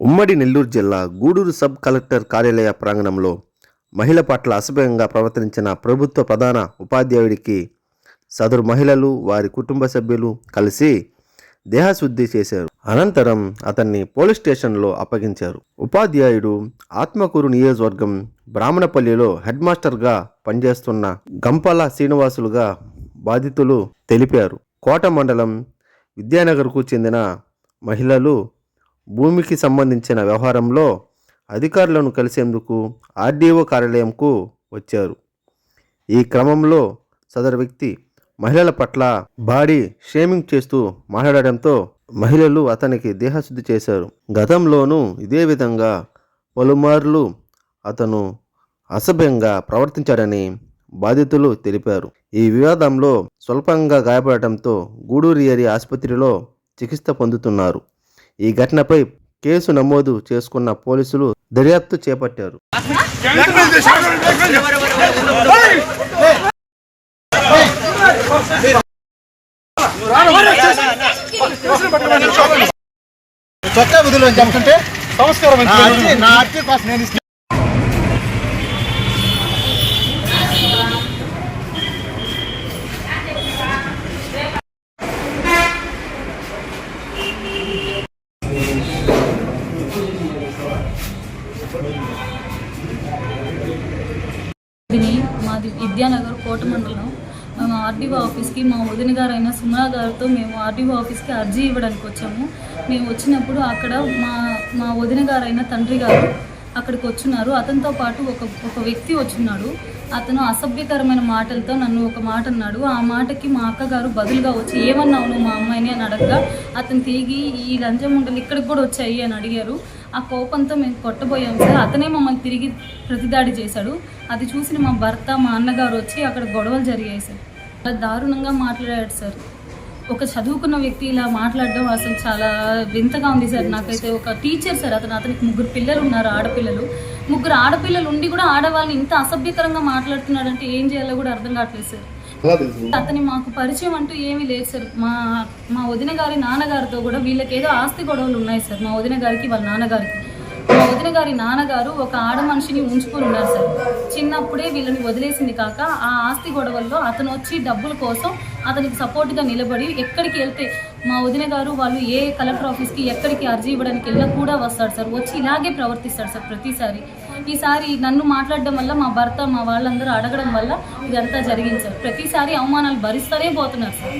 ఉమ్మడి నెల్లూరు జిల్లా Gudur sub collector కార్యాలయ ప్రాంగణంలో మహిళ పట్ల అసభ్యంగా ప్రవర్తించిన ప్రభుత్వ ప్రధాన ఉపాధ్యాయుడికి సదరు మహిళలు వారి కుటుంబ సభ్యులు కలిసి దేహశుద్ధి చేశారు. అనంతరం అతన్ని పోలీస్ స్టేషన్లో అప్పగించారు. ఉపాధ్యాయుడు ఆత్మకూరు నియోజకవర్గం బ్రాహ్మణపల్లిలో హెడ్ మాస్టర్గా పనిచేస్తున్న గంపల శ్రీనివాసులుగా బాధితులు తెలిపారు. కోట మండలం విద్యానగర్కు చెందిన మహిళలు భూమికి సంబంధించిన వ్యవహారంలో అధికారులను కలిసేందుకు ఆర్డీఓ కార్యాలయంకు వచ్చారు. ఈ క్రమంలో సదరు వ్యక్తి మహిళల పట్ల బాడీ షేమింగ్ చేస్తూ మాట్లాడడంతో మహిళలు అతనికి దేహశుద్ధి చేశారు. గతంలోనూ ఇదే విధంగా పలుమార్లు అతను అసభ్యంగా ప్రవర్తించాడని బాధితులు తెలిపారు. ఈ వివాదంలో స్వల్పంగా గాయపడటంతో గూడూరు ఏరియా ఆసుపత్రిలో చికిత్స పొందుతున్నారు. ఈ ఘటనపై కేసు నమోదు చేసుకున్న పోలీసులు దర్యాప్తు చేపట్టారు. చొక్కా విధులు అని చెప్తుంటే? సంస్కారం నా అర్జీ కోసం నేను ఇస్తాను మాది విద్యానగర్ కోట మండలం. మేము ఆర్డీఓ ఆఫీస్కి మా వదిన గారైన సుమా గారితో మేము ఆర్డీఓ ఆఫీస్కి అర్జీ ఇవ్వడానికి వచ్చాము. మేము వచ్చినప్పుడు అక్కడ మా మా వదిన గారైన తండ్రి గారు అక్కడికి వచ్చున్నారు. అతనితో పాటు ఒక ఒక వ్యక్తి వచ్చున్నాడు. అతను అసభ్యకరమైన మాటలతో నన్ను ఒక మాట అన్నాడు. ఆ మాటకి మా అక్కగారు బదులుగా వచ్చి ఏమన్నావు నువ్వు మా అమ్మాయిని? అని అడగగా అతను తిరిగి ఈ లంచం ఉండలు ఇక్కడికి కూడా వచ్చాయి అని అడిగారు. ఆ కోపంతో మేము కొట్టబోయాం సార్. అతనే మమ్మల్ని తిరిగి ప్రతిదాడి చేశాడు. అది చూసిన మా భర్త మా అన్నగారు వచ్చి అక్కడ గొడవలు జరిగాయి సార్. అలా దారుణంగా మాట్లాడాడు సార్. ఒక చదువుకున్న వ్యక్తి ఇలా మాట్లాడడం అసలు చాలా వింతగా ఉంది సార్. నాకైతే ఒక టీచర్ సార్. అతను అతనికి ముగ్గురు పిల్లలు ఉన్నారు ఆడపిల్లలు. ముగ్గురు ఆడపిల్లలు ఉండి కూడా ఆడవాళ్ళని ఇంత అసభ్యకరంగా మాట్లాడుతున్నాడంటే ఏం చేయాలో కూడా అర్థం కావట్లేదు సార్. అతని మాకు పరిచయం అంటూ ఏమీ లేదు సార్. మా మా వదిన గారి నాన్నగారితో కూడా వీళ్ళకి ఏదో ఆస్తి గొడవలు ఉన్నాయి సార్ మా వదిన గారికి వాళ్ళ నాన్నగారికి. వదిన గారి నాన్నగారు ఒక ఆడ మనిషిని ఉంచుకొని ఉన్నారు సార్. చిన్నప్పుడే వీళ్ళని వదిలేసింది కాక ఆ ఆస్తి గొడవల్లో అతను వచ్చి డబ్బుల కోసం అతనికి సపోర్ట్గా నిలబడి ఎక్కడికి వెళ్తే మా వదిన గారు వాళ్ళు ఏ కలెక్టర్ ఆఫీస్కి ఎక్కడికి అర్జీ ఇవ్వడానికి వెళ్ళినా కూడా వస్తాడు సార్. వచ్చి ఇలాగే ప్రవర్తిస్తాడు సార్ ప్రతిసారి. ఈసారి నన్ను మాట్లాడడం వల్ల మా భర్త మా వాళ్ళందరూ అడగడం వల్ల ఇదంతా జరిగింది సార్. ప్రతిసారి అవమానాలు భరిస్తూనే పోతున్నారు సార్.